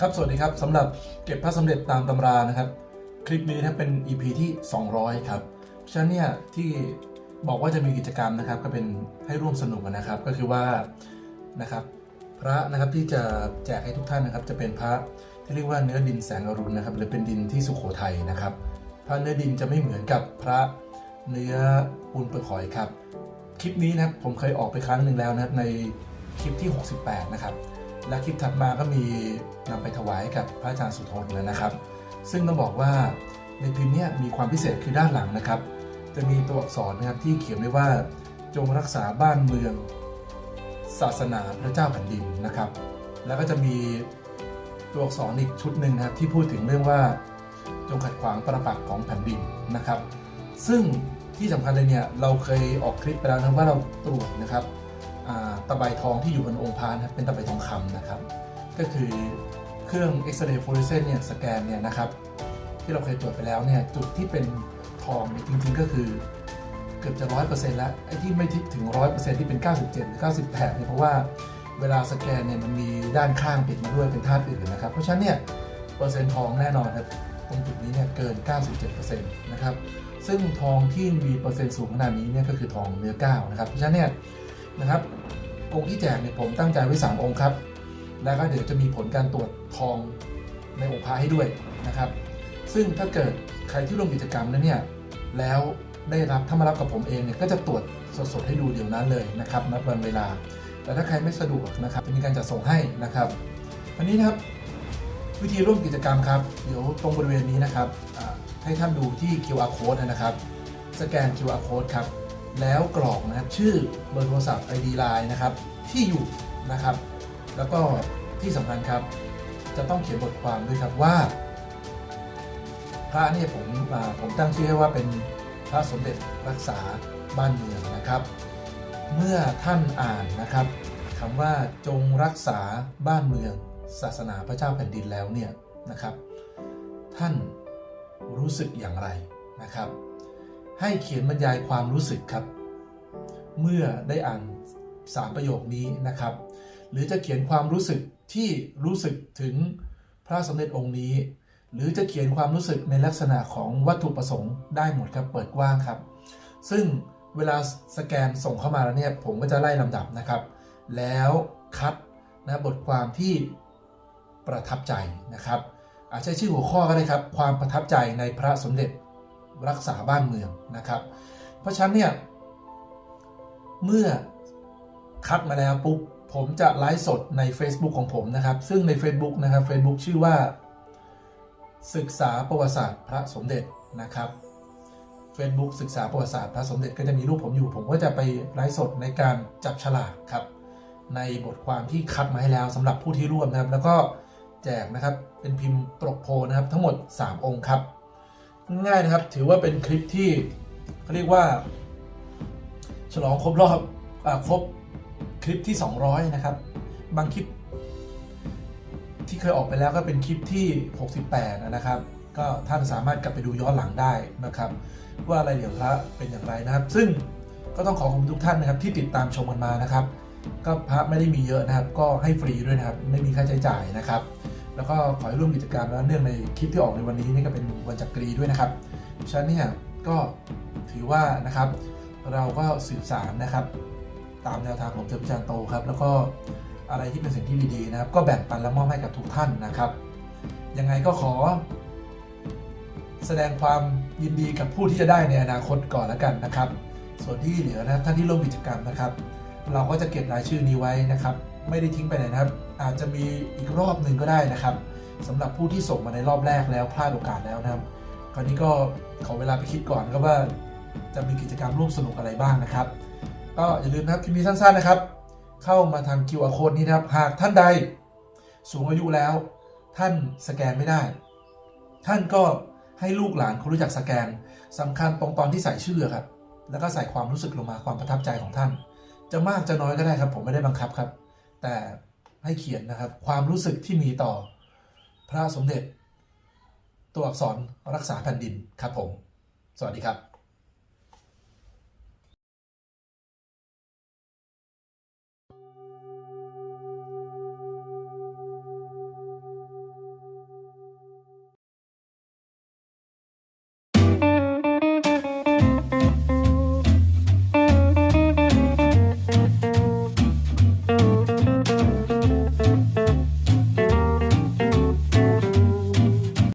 ครับสวัสดีครับสำหรับเก็บพระสมเด็จตามตำรานะครับ คลิปนี้นะเป็น EP ที่ 200 ครับฉะนั้นเนี่ยที่บอกว่าจะมีกิจกรรมนะครับ ก็เป็นให้ร่วมสนุกนะครับ ก็คือว่านะครับ พระนะครับที่จะแจกให้ทุกท่านนะครับ จะเป็นพระที่เรียกว่าเนื้อดินแสงอรุณนะครับ หรือเป็นดินที่สุโขทัยนะครับ พระเนื้อดินจะไม่เหมือนกับพระเนื้อปูนเปลือกหอยครับ คลิปนี้นะครับผมเคยออกไปครั้งหนึ่งแล้วนะครับในคลิปที่ 68 นะครับ และคลิปถัดมาก็มีนำไปถวายกับพระอาจารย์สุทนแล้วนะครับ ซึ่งต้องบอกว่าในพิมพ์นี้มีความพิเศษคือด้านหลังนะครับ จะมีตัวอักษรนะครับที่เขียนไว้ว่าจงรักษาบ้านเมือง ศาสนาพระเจ้าแผ่นดินนะครับ แล้วก็จะมีตัวอักษรอีกชุดหนึ่งนะครับที่พูดถึงเรื่องว่าจงขัดขวางประปักษ์ของแผ่นดินนะครับ ซึ่งที่สำคัญเลยเนี่ยเราเคยออกคลิปไปแล้วนะว่าเราตรวจนะครับ ตะไบทองที่อยู่บนองค์พระนะเป็นตะไบทองคำนะครับ ก็คือเครื่องเอ็กซเรย์ฟลูออเรสเซนต์เนี่ยสแกนเนี่ยนะครับ ที่เราเคยตรวจไปแล้วเนี่ยจุดที่เป็นทองเนี่ยจริงๆก็คือเกือบจะร้อยเปอร์เซ็นต์แล้วไอ้ที่ไม่ถึงร้อยเปอร์เซ็นต์ที่เป็น 97 หรือ 98เนี่ยเพราะว่าเวลาสแกนเนี่ยมันมีด้านข้างปิดมาด้วยเป็นธาตุอื่นนะครับ เพราะฉะนั้นเนี่ยเปอร์เซ็นต์ทองแน่นอนครับตรงจุดนี้เนี่ยเกิน 97%นะครับซึ่งทองที่มีเปอร์เซ็นต์สูงขนาดนี้เนี่ยก็คือทองเนื้อก้านะครับเพราะฉะนั้นเนี่ย นะครับองค์ที่แจกเนี่ยผมตั้งใจไว้ 3 องค์ครับ แล้วก็เดี๋ยวจะมีผลการตรวจทองในองค์พระให้ด้วยนะครับ ซึ่งถ้าเกิดใครที่ร่วมกิจกรรมนั้นเนี่ยแล้วได้รับถ้ามารับกับผมเองเนี่ยก็จะตรวจสดๆให้ดูเดี๋ยวนั้นเลยนะครับนัดวันเวลา แต่ถ้าใครไม่สะดวกนะครับจะมีการจัดส่งให้นะครับอันนี้นะครับวิธีร่วมกิจกรรมครับ เดี๋ยวตรงบริเวณนี้นะครับให้ท่านดูที่ QR code นะครับ สแกน QR code ครับ แล้วกรอกนะครับชื่อเบอร์โทรศัพท์ ID Line นะครับ ที่อยู่นะครับ แล้วก็ที่สำคัญครับ จะต้องเขียนบทความด้วยครับว่า พระเนี่ยผมผมตั้งชื่อให้ว่าเป็นพระสมเด็จรักษาบ้านเมืองนะครับ เมื่อท่านอ่านนะครับคำว่าจงรักษาบ้านเมือง ศาสนาพระเจ้าแผ่นดินแล้วเนี่ยนะครับ ท่านรู้สึกอย่างไรนะครับ ให้เขียนบรรยายความรู้สึกครับ เมื่อได้อ่านสามประโยคนี้นะครับ หรือจะเขียนความรู้สึกที่รู้สึกถึงพระสมเด็จองค์นี้ หรือจะเขียนความรู้สึกในลักษณะของวัตถุประสงค์ได้หมดครับเปิดกว้างครับ ซึ่งเวลาสแกนส่งเข้ามาแล้วเนี่ยผมก็จะไล่ลำดับนะครับ แล้วคัดนะบทความที่ประทับใจนะครับ อาจจะใช้ชื่อหัวข้อก็ได้ครับ ความประทับใจในพระสมเด็จ รักษาบ้านเมืองนะครับ เพราะฉะนั้นเนี่ยเมื่อคัดมาแล้วปุ๊บผมจะไลฟ์สดใน Facebook ของผมนะครับ ซึ่งใน Facebook นะครับ Facebook ชื่อว่า ศึกษาประวัติศาสตร์พระสมเด็จนะครับ Facebook ศึกษาประวัติศาสตร์พระสมเด็จก็จะมีรูปผมอยู่ ผมก็จะไปไลฟ์สดในการจับฉลากครับ ในบทความที่คัดมาให้แล้วสำหรับผู้ที่ร่วมนะครับ แล้วก็แจกนะครับเป็นพิมพ์ปรกโพลนะครับทั้งหมด 3 องค์ครับ ง่ายนะครับ ถือว่าเป็นคลิปที่เขาเรียกว่า ฉลองครบรอบอครบคลิปที่ 200 นะครับ บางคลิป ที่เคยออกไปแล้วก็เป็นคลิปที่ 68 นะครับ ก็ท่านสามารถกลับไปดูย้อนหลังได้นะครับ ว่าอะไรเหลียวพระเป็นอย่างไรนะครับ ซึ่งก็ต้องขอขอบคุณทุกท่านนะครับที่ติดตามชมกันมานะครับ ก็พระไม่ได้มีเยอะนะครับ ก็ให้ฟรีด้วยนะครับ ไม่มีค่าใช้จ่ายนะครับ แล้วก็ขอให้ร่วมกิจกรรมแล้วเนื่องในคลิปที่ออกในวันนี้นี่ก็เป็นวันจักรีด้วยนะครับฉะนั้นเนี่ยก็ถือว่านะครับ เราก็สื่อสารนะครับ ตามแนวทางของเจ้าพิจารย์โตครับ แล้วก็อะไรที่เป็นสิ่งที่ดีๆนะครับ ก็แบ่งปันและมอบให้กับทุกท่านนะครับยังไงก็ขอ แสดงความยินดีกับผู้ที่จะได้ในอนาคตก่อนแล้วกันนะครับ ส่วนที่เหลือนะท่านที่ร่วมกิจกรรมนะครับ เราก็จะเก็บรายชื่อนี้ไว้นะครับ ไม่ได้ทิ้งไปไหนนะครับ อาจจะมีอีกรอบหนึ่งก็ได้นะครับสำหรับผู้ที่ส่งมาในรอบแรกแล้วพลาดโอกาสแล้วนะครับคราวนี้ก็ขอเวลาไปคิดก่อนครับว่าจะมีกิจกรรมร่วมสนุกอะไรบ้างนะครับ ก็อย่าลืมนะครับคลิปนี้สั้นๆนะครับ เข้ามาทาง QR code นี้นะครับ หากท่านใดสูงอายุแล้ว ท่านสแกนไม่ได้ ท่านก็ให้ลูกหลานเขารู้จักสแกนสำคัญตรงตอนที่ใส่ชื่อครับ แล้วก็ใส่ความรู้สึกลงมาความประทับใจของท่าน จะมากจะน้อยก็ได้ครับ ผมไม่ได้บังคับครับ แต่ให้เขียนนะครับ ความรู้สึกที่มีต่อพระสมเด็จ ตัวอักษรรักษาแผ่นดินครับผม สวัสดีครับ